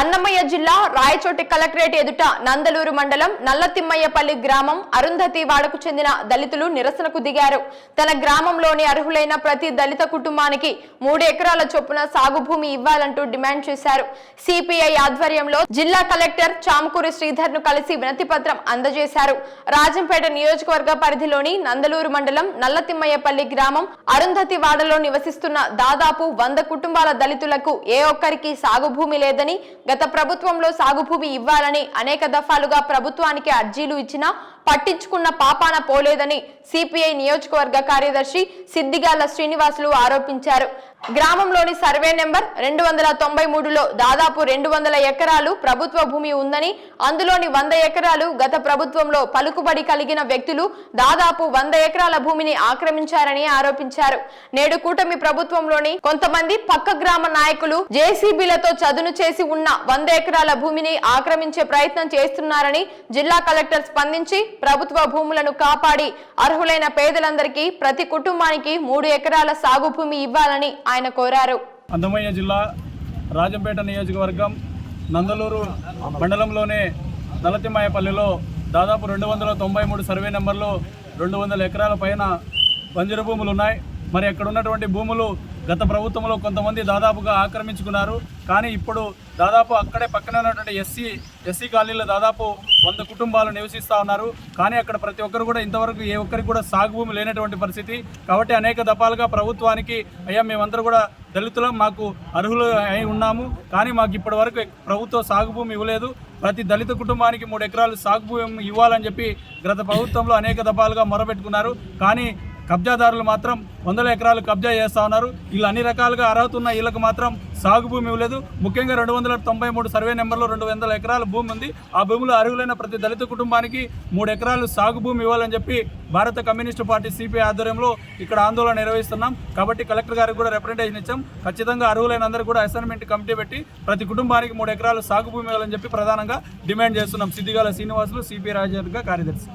అన్నమయ్య జిల్లా రాయచోటి కలెక్టరేట్ ఎదుట నందలూరు మండలం నల్లతిమ్మయ్యపల్లి గ్రామం అరుంధతి వాడకు చెందిన దళితులు నిరసనకు దిగారు. తన గ్రామంలోని అర్హులైన ప్రతి దళిత కుటుంబానికి మూడు ఎకరాల చొప్పున సాగు భూమి ఇవ్వాలంటూ డిమాండ్ చేశారు. సిపిఐ ఆధ్వర్యంలో జిల్లా కలెక్టర్ చామకూరి శ్రీధర్ను కలిసి వినతి పత్రం అందజేశారు. రాజంపేట నియోజకవర్గ పరిధిలోని నందలూరు మండలం నల్లతిమ్మయ్యపల్లి గ్రామం అరుంధతి వాడలో నివసిస్తున్న దాదాపు వంద కుటుంబాల దళితులకు ఏ ఒక్కరికి సాగు భూమి లేదని గత ప్రభుత్వంలో సాగు భూమి ఇవ్వాలని అనేక దఫాలుగా ప్రభుత్వానికి అర్జీలు ఇచ్చినా పట్టించుకున్న పాపాన పోలేదని సిపిఐ నియోజకవర్గ కార్యదర్శి సిద్దిగాల శ్రీనివాసులు ఆరోపించారు. గ్రామంలోని సర్వే నెంబర్ రెండు వందల తొంభై మూడులో దాదాపు రెండు వందల ఎకరాలు ప్రభుత్వ భూమి ఉందని అందులోని వంద ఎకరాలు గత ప్రభుత్వంలో పలుకుబడి కలిగిన వ్యక్తులు దాదాపు వంద ఎకరాల భూమిని ఆక్రమించారని ఆరోపించారు. నేడు కూటమి ప్రభుత్వంలోని కొంతమంది పక్క గ్రామ నాయకులు జేసీబీలతో చదును చేసి ఉన్న వంద ఎకరాల భూమిని ఆక్రమించే ప్రయత్నం చేస్తున్నారని జిల్లా కలెక్టర్ స్పందించి ప్రభుత్వ భూములను కాపాడి అర్హులైన పేదలందరికీ ప్రతి కుటుంబానికి మూడు ఎకరాల సాగు భూమి ఇవ్వాలని ఆయన కోరారు. అందమయ్య జిల్లా రాజంపేట నియోజకవర్గం నందలూరు మండలంలోనే నలతిమాయపల్లిలో దాదాపు రెండు వందల తొంభై మూడు సర్వే నెంబర్లో రెండు వందల ఎకరాల పైన బంజరు భూములు ఉన్నాయి. మరి అక్కడ ఉన్నటువంటి భూములు గత ప్రభుత్వంలో కొంతమంది దాదాపుగా ఆక్రమించుకున్నారు. కానీ ఇప్పుడు దాదాపు అక్కడే పక్కనే ఉన్నటువంటి ఎస్సీ ఎస్సీ కాలనీలో దాదాపు వంద కుటుంబాలు నివసిస్తూ ఉన్నారు. కానీ అక్కడ ప్రతి ఒక్కరు కూడా ఇంతవరకు ఏ ఒక్కరికి కూడా సాగు భూమి లేనటువంటి పరిస్థితి. కాబట్టి అనేక దఫాలుగా ప్రభుత్వానికి అయ్యా మేమందరూ కూడా దళితులం మాకు అర్హులు అయి ఉన్నాము. కానీ మాకు ఇప్పటి వరకు ప్రభుత్వం సాగు భూమి ఇవ్వలేదు. ప్రతి దళిత కుటుంబానికి మూడు ఎకరాలు సాగు భూమి ఇవ్వాలని చెప్పి గత ప్రభుత్వంలో అనేక దఫాలుగా మొరబెట్టుకున్నారు కానీ కబ్జాదారులు మాత్రం వందల ఎకరాలు కబ్జా చేస్తూ ఉన్నారు. వీళ్ళు అన్ని రకాలుగా అర్హత ఉన్న వీళ్ళకి మాత్రం సాగు భూమి ఇవ్వలేదు. ముఖ్యంగా రెండు వందల తొంభై మూడు సర్వే నెంబర్లో రెండు వందల ఎకరాల భూమి ఉంది. ఆ భూమిలో అర్హులైన ప్రతి దళిత కుటుంబానికి మూడు ఎకరాలు సాగు భూమి ఇవ్వాలని చెప్పి భారత కమ్యూనిస్టు పార్టీ సిపిఐ ఆధ్వర్యంలో ఇక్కడ ఆందోళన నిర్వహిస్తున్నాం. కాబట్టి కలెక్టర్ గారికి కూడా రిప్రజెంటేషన్ ఇచ్చాం. ఖచ్చితంగా అర్హులైన అందరూ కూడా అసైన్మెంట్ కమిటీ పెట్టి ప్రతి కుటుంబానికి మూడు ఎకరాలు సాగు భూమి ఇవ్వాలని చెప్పి ప్రధానంగా డిమాండ్ చేస్తున్నాం. సిద్దిగాల శ్రీనివాసులు సిపిఐ రాజర్గా కార్యదర్శి.